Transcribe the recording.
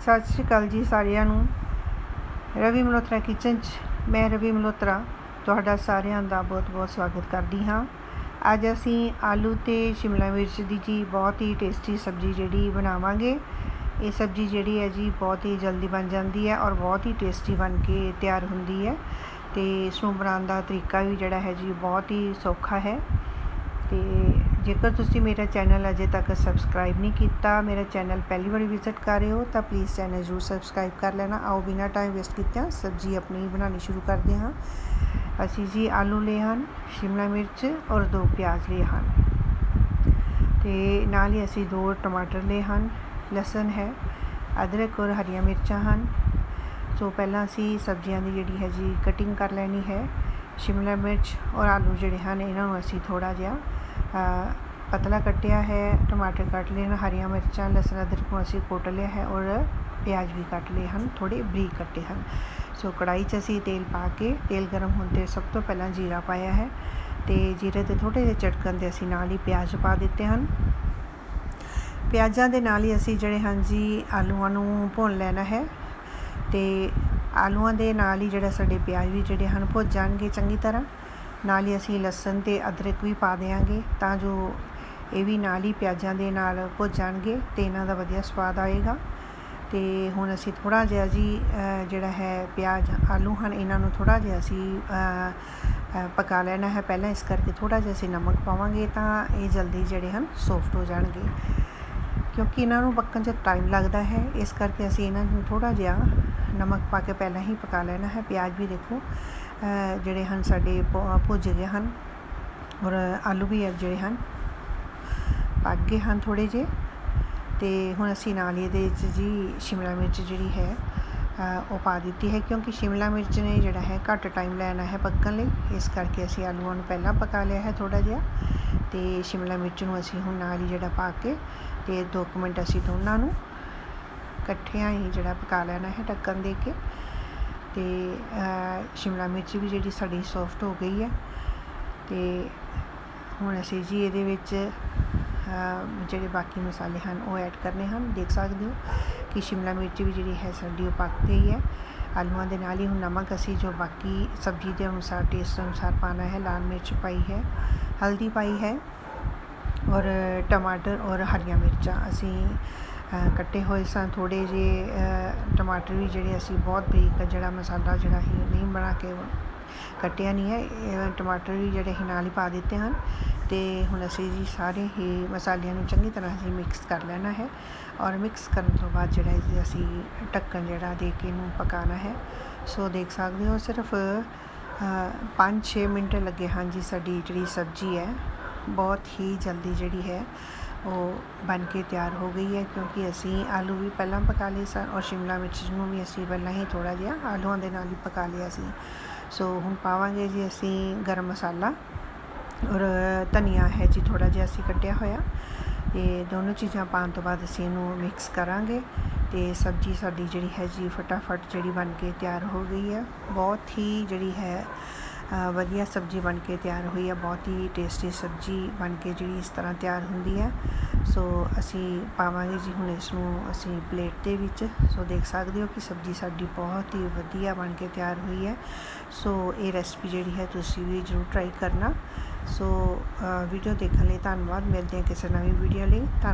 ਸਤਿ ਸ਼੍ਰੀ ਅਕਾਲ ਜੀ ਸਾਰਿਆਂ ਨੂੰ। ਰਵੀ ਮਲਹੋਤਰਾ ਕਿਚਨ 'ਚ ਮੈਂ ਰਵੀ ਮਲਹੋਤਰਾ ਤੁਹਾਡਾ ਸਾਰਿਆਂ ਦਾ ਬਹੁਤ-ਬਹੁਤ ਸਵਾਗਤ ਕਰਦੀ ਹਾਂ। ਅੱਜ ਅਸੀਂ ਆਲੂ ਤੇ ਸ਼ਿਮਲਾ ਮਿਰਚ ਦੀ ਜੀ ਬਹੁਤ ਹੀ ਟੇਸਟੀ ਸਬਜ਼ੀ ਜਿਹੜੀ ਬਣਾਵਾਂਗੇ। ਇਹ ਸਬਜ਼ੀ ਜਿਹੜੀ ਹੈ ਜੀ ਬਹੁਤ ਹੀ ਜਲਦੀ ਬਣ ਜਾਂਦੀ ਹੈ ਔਰ ਬਹੁਤ ਹੀ ਟੇਸਟੀ ਬਣ ਕੇ ਤਿਆਰ ਹੁੰਦੀ ਹੈ ਤੇ ਇਸ ਨੂੰ ਬਣਾਉਣ ਦਾ ਤਰੀਕਾ ਵੀ ਜਿਹੜਾ ਹੈ ਜੀ ਬਹੁਤ ਹੀ ਸੌਖਾ ਹੈ। ਤੇ ਜੇਕਰ ਤੁਸੀਂ ਮੇਰਾ ਚੈਨਲ ਅਜੇ ਤੱਕ ਸਬਸਕ੍ਰਾਈਬ ਨਹੀਂ ਕੀਤਾ, ਮੇਰਾ ਚੈਨਲ ਪਹਿਲੀ ਵਾਰੀ ਵਿਜ਼ਿਟ ਕਰ ਰਹੇ ਹੋ, ਤਾਂ ਪਲੀਜ਼ ਚੈਨਲ ਜ਼ਰੂਰ ਸਬਸਕ੍ਰਾਈਬ ਕਰ ਲੈਣਾ। ਆਓ ਬਿਨਾ ਟਾਈਮ ਵੇਸਟ ਕੀਤਿਆਂ ਸਬਜ਼ੀ ਆਪਣੀ ਬਣਾਉਣੀ ਸ਼ੁਰੂ ਕਰਦੇ ਹਾਂ। ਅਸੀਂ ਜੀ ਆਲੂ ਲਏ ਹਨ, ਸ਼ਿਮਲਾ ਮਿਰਚ ਔਰ ਦੋ ਪਿਆਜ਼ ਲਏ ਹਨ। ਤੇ ਨਾਲ ਹੀ ਅਸੀਂ ਦੋ ਟਮਾਟਰ ਲਏ ਹਨ, ਲਸਣ ਹੈ, ਅਦਰਕ ਔਰ ਹਰੀਆਂ ਮਿਰਚਾਂ ਹਨ। ਸੋ ਪਹਿਲਾਂ ਅਸੀਂ ਸਬਜ਼ੀਆਂ ਦੀ ਜਿਹੜੀ ਹੈ ਜੀ ਕਟਿੰਗ ਕਰ ਲੈਣੀ ਹੈ। ਸ਼ਿਮਲਾ ਮਿਰਚ ਔਰ ਆਲੂ ਜਿਹੜੇ ਹਨ, ਇਹਨਾਂ ਨੂੰ ਅਸੀਂ ਥੋੜਾ ਜਿਹਾ ਪਤਲਾ ਕੱਟਿਆ ਹੈ, ਟਮਾਟਰ ਕੱਟ ਲਏ ਹਨ, ਹਰੀਆਂ ਮਿਰਚਾਂ, ਲਸਣ, ਅਦਰਕ ਨੂੰ ਅਸੀਂ ਕੁੱਟ ਲਿਆ ਹੈ ਔਰ ਪਿਆਜ਼ ਵੀ ਕੱਟ ਲਏ ਹਨ ਥੋੜੇ ਬਰੀਕ ਕੱਟੇ ਹਨ। ਸੋ ਕੜਾਈ 'ਚ ਅਸੀਂ ਤੇਲ ਪਾ ਕੇ, ਤੇਲ ਗਰਮ ਹੋਣ ਤੇ ਸਭ ਤੋਂ ਪਹਿਲਾਂ ਜੀਰਾ ਪਾਇਆ ਹੈ ਤੇ ਜੀਰੇ 'ਤੇ ਥੋੜੇ ਜਿਹੇ ਚਟਕਣ 'ਤੇ ਅਸੀਂ ਨਾਲ ਹੀ ਪਿਆਜ਼ ਪਾ ਦਿੱਤੇ ਹਨ। ਪਿਆਜ਼ਾਂ ਦੇ ਨਾਲ ਹੀ ਅਸੀਂ ਜਿਹੜੇ ਹਾਂ ਜੀ ਆਲੂਆਂ ਨੂੰ ਭੁੰਨ ਲੈਣਾ ਹੈ ਤੇ ਆਲੂਆਂ ਦੇ ਨਾਲ ਹੀ ਜਿਹੜਾ ਸਾਡੇ ਪਿਆਜ਼ ਵੀ ਜਿਹੜੇ ਹਨ ਭੁੱਜ ਜਾਣਗੇ ਚੰਗੀ ਤਰ੍ਹਾਂ। ਨਾਲ ਹੀ ਅਸੀਂ ਲਸਣ ਤੇ ਅਦਰਕ ਵੀ ਪਾ ਦੇਵਾਂਗੇ ਤਾਂ ਜੋ ਇਹ ਵੀ ਨਾਲ ਹੀ ਪਿਆਜ਼ਾਂ ਦੇ ਨਾਲ ਭੁੱਜ ਜਾਣਗੇ ਤੇ ਇਹਨਾਂ ਦਾ ਵਧੀਆ ਸਵਾਦ ਆਏਗਾ। ਤੇ ਹੁਣ ਅਸੀਂ ਥੋੜਾ ਜਿਹਾ ਜੀ ਜਿਹੜਾ ਹੈ ਪਿਆਜ਼, ਆਲੂ ਹਨ, ਇਹਨਾਂ ਨੂੰ ਥੋੜਾ ਜਿਹਾ ਅਸੀਂ ਪਕਾ ਲੈਣਾ ਹੈ। ਪਹਿਲਾਂ ਇਸ ਕਰਕੇ ਥੋੜਾ ਜਿਹਾ ਅਸੀਂ ਨਮਕ ਪਾਵਾਂਗੇ ਤਾਂ ਇਹ ਜਲਦੀ ਜਿਹੜੇ ਹਨ ਸੌਫਟ ਹੋ ਜਾਣਗੇ। ਕਿਉਂਕਿ ਇਹਨਾਂ ਨੂੰ ਪੱਕਣ 'ਚ ਟਾਈਮ ਲੱਗਦਾ ਹੈ, ਇਸ ਕਰਕੇ ਅਸੀਂ ਇਹਨਾਂ ਨੂੰ ਥੋੜਾ ਜਿਹਾ ਨਮਕ ਪਾ ਕੇ ਪਹਿਲਾਂ ਹੀ ਪਕਾ ਲੈਣਾ ਹੈ। ਪਿਆਜ਼ ਵੀ ਦੇਖੋ ਜਿਹੜੇ ਹਨ ਸਾਡੇ ਭੁੱਜ ਗਏ ਹਨ ਔਰ ਆਲੂ ਵੀ ਜਿਹੜੇ ਹਨ, ਪੱਕ ਗਏ ਹਨ ਥੋੜੇ ਜਿਹੇ ਤੇ ਹੁਣ ਅਸੀਂ ਨਾਲ ਇਹਦੇ ਵਿੱਚ ਜੀ ਸ਼ਿਮਲਾ ਮਿਰਚ ਜਿਹੜੀ ਹੈ ਉਹ ਪਾ ਦਿੱਤੀ ਹੈ ਕਿਉਂਕਿ ਸ਼ਿਮਲਾ ਮਿਰਚ ਨੇ ਜਿਹੜਾ ਹੈ ਘੱਟ ਟਾਈਮ ਲੈਣਾ ਹੈ ਪੱਕਣ ਲਈ, ਇਸ ਕਰਕੇ ਅਸੀਂ ਆਲੂਆਂ ਨੂੰ ਪਹਿਲਾਂ ਪਕਾ ਲਿਆ ਹੈ ਥੋੜਾ ਜਿਹਾ ਤੇ ਸ਼ਿਮਲਾ ਮਿਰਚ ਨੂੰ ਅਸੀਂ ਹੁਣ ਨਾਲ ਹੀ ਜਿਹੜਾ ਪਾ ਕੇ ਤੇ 2 ਮਿੰਟ ਅਸੀਂ ਦੋਨਾਂ ਨੂੰ ਇਕੱਠਿਆਂ ਹੀ ਜਿਹੜਾ ਪਕਾ ਲੈਣਾ ਹੈ ਢੱਕਣ ਦੇ ਕੇ ਤੇ ਸ਼ਿਮਲਾ ਮਿਰਚ ਵੀ ਜਿਹੜੀ ਸਾਡੀ ਸੌਫਟ ਹੋ ਗਈ ਹੈ। ਅਤੇ ਹੁਣ ਅਸੀਂ ਜੀ ਇਹਦੇ ਵਿੱਚ ਜਿਹੜੇ ਬਾਕੀ ਮਸਾਲੇ ਹਨ ਉਹ ਐਡ ਕਰਨੇ ਹਨ। ਦੇਖ ਸਕਦੇ ਹੋ ਕਿ ਸ਼ਿਮਲਾ ਮਿਰਚ ਵੀ ਜਿਹੜੀ ਹੈ ਸਾਡੀ ਉਹ ਪੱਕ ਗਈ ਹੈ। ਆਲੂਆਂ ਦੇ ਨਾਲ ਹੀ ਹੁਣ ਨਮਕ ਅਸੀਂ ਜੋ ਬਾਕੀ ਸਬਜ਼ੀ ਦੇ ਅਨੁਸਾਰ ਟੇਸਟ ਅਨੁਸਾਰ ਪਾਣਾ ਹੈ, ਲਾਲ ਮਿਰਚ ਪਾਈ ਹੈ, ਹਲਦੀ ਪਾਈ ਹੈ ਔਰ ਟਮਾਟਰ ਔਰ ਹਰੀਆਂ ਮਿਰਚਾਂ ਅਸੀਂ ਕੱਟੇ ਹੋਏ ਸਨ, ਥੋੜ੍ਹੇ ਜਿਹੇ ਟਮਾਟਰ ਵੀ ਜਿਹੜੇ ਅਸੀਂ ਬਹੁਤ ਬਰੀਕ ਜਿਹੜਾ ਮਸਾਲਾ ਜਿਹੜਾ ਸੀ ਨਹੀਂ ਬਣਾ ਕੇ ਕੱਟਿਆ ਨਹੀਂ ਹੈ। ਟਮਾਟਰ ਵੀ ਜਿਹੜੇ ਅਸੀਂ ਨਾਲ ਹੀ ਪਾ ਦਿੱਤੇ ਹਨ ਤੇ ਹੁਣ ਅਸੀਂ ਜੀ ਸਾਰੇ ਹੀ ਮਸਾਲਿਆਂ ਨੂੰ ਚੰਗੀ ਤਰ੍ਹਾਂ ਅਸੀਂ ਮਿਕਸ ਕਰ ਲੈਣਾ ਹੈ ਔਰ ਮਿਕਸ ਕਰਨ ਤੋਂ ਬਾਅਦ ਜਿਹੜਾ ਅਸੀਂ ਢੱਕਣ ਜਿਹੜਾ ਦੇ ਕੇ ਇਹਨੂੰ ਪਕਾਉਣਾ ਹੈ। ਸੋ ਦੇਖ ਸਕਦੇ ਹੋ ਸਿਰਫ 5-6 ਮਿੰਟ ਲੱਗੇ ਹਨ ਜੀ ਸਾਡੀ ਜਿਹੜੀ ਸਬਜ਼ੀ ਹੈ। ਬਹੁਤ ਹੀ ਜਲਦੀ ਜਿਹੜੀ ਹੈ ਉਹ ਬਣ ਕੇ ਤਿਆਰ ਹੋ ਗਈ ਹੈ ਕਿਉਂਕਿ ਅਸੀਂ ਆਲੂ ਵੀ ਪਹਿਲਾਂ ਪਕਾ ਲਏ ਸਨ ਔਰ ਸ਼ਿਮਲਾ ਮਿਰਚ ਨੂੰ ਵੀ ਅਸੀਂ ਪਹਿਲਾਂ ਹੀ ਥੋੜ੍ਹਾ ਜਿਹਾ ਆਲੂਆਂ ਦੇ ਨਾਲ ਹੀ ਪਕਾ ਲਿਆ ਸੀ। ਸੋ ਹੁਣ ਪਾਵਾਂਗੇ ਜੀ ਅਸੀਂ ਗਰਮ ਮਸਾਲਾ ਔਰ ਧਨੀਆ ਹੈ ਜੀ ਥੋੜ੍ਹਾ ਜਿਹਾ ਅਸੀਂ ਕੱਟਿਆ ਹੋਇਆ। ਇਹ ਦੋਨੋਂ ਚੀਜ਼ਾਂ ਪਾਉਣ ਤੋਂ ਬਾਅਦ ਅਸੀਂ ਇਹਨੂੰ ਮਿਕਸ ਕਰਾਂਗੇ ਤੇ ਸਬਜ਼ੀ ਸਾਡੀ ਜਿਹੜੀ ਹੈ ਜੀ ਫਟਾਫਟ ਜਿਹੜੀ ਬਣ ਕੇ ਤਿਆਰ ਹੋ ਗਈ ਹੈ। ਬਹੁਤ ਹੀ ਜਿਹੜੀ ਹੈ ਵਧੀਆ ਸਬਜ਼ੀ ਬਣ ਕੇ ਤਿਆਰ ਹੋਈ ਹੈ ਬਹੁਤ ਹੀ ਟੇਸਟੀ ਸਬਜ਼ੀ ਬਣ ਕੇ ਜਿਹੜੀ ਇਸ ਤਰ੍ਹਾਂ ਤਿਆਰ ਹੁੰਦੀ ਹੈ ਸੋ ਅਸੀਂ ਪਾਵਾਂਗੇ ਜੀ ਹੁਣ ਇਸ ਨੂੰ ਅਸੀਂ ਪਲੇਟ ਦੇ ਵਿੱਚ। ਸੋ ਦੇਖ ਸਕਦੇ ਹੋ ਕਿ ਸਬਜ਼ੀ ਸਾਡੀ ਬਹੁਤ ਹੀ ਵਧੀਆ ਬਣ ਕੇ ਤਿਆਰ ਹੋਈ ਹੈ। ਸੋ ਇਹ ਰੈਸਪੀ ਜਿਹੜੀ ਹੈ ਤੁਸੀਂ ਵੀ ਜ਼ਰੂਰ ਟਰਾਈ ਕਰਨਾ। ਸੋ ਵੀਡੀਓ ਦੇਖਣ ਲਈ ਧੰਨਵਾਦ। ਮਿਲਦੇ ਹਾਂ ਕਿਸੇ ਨਵੀਂ ਵੀਡੀਓ ਲਈ।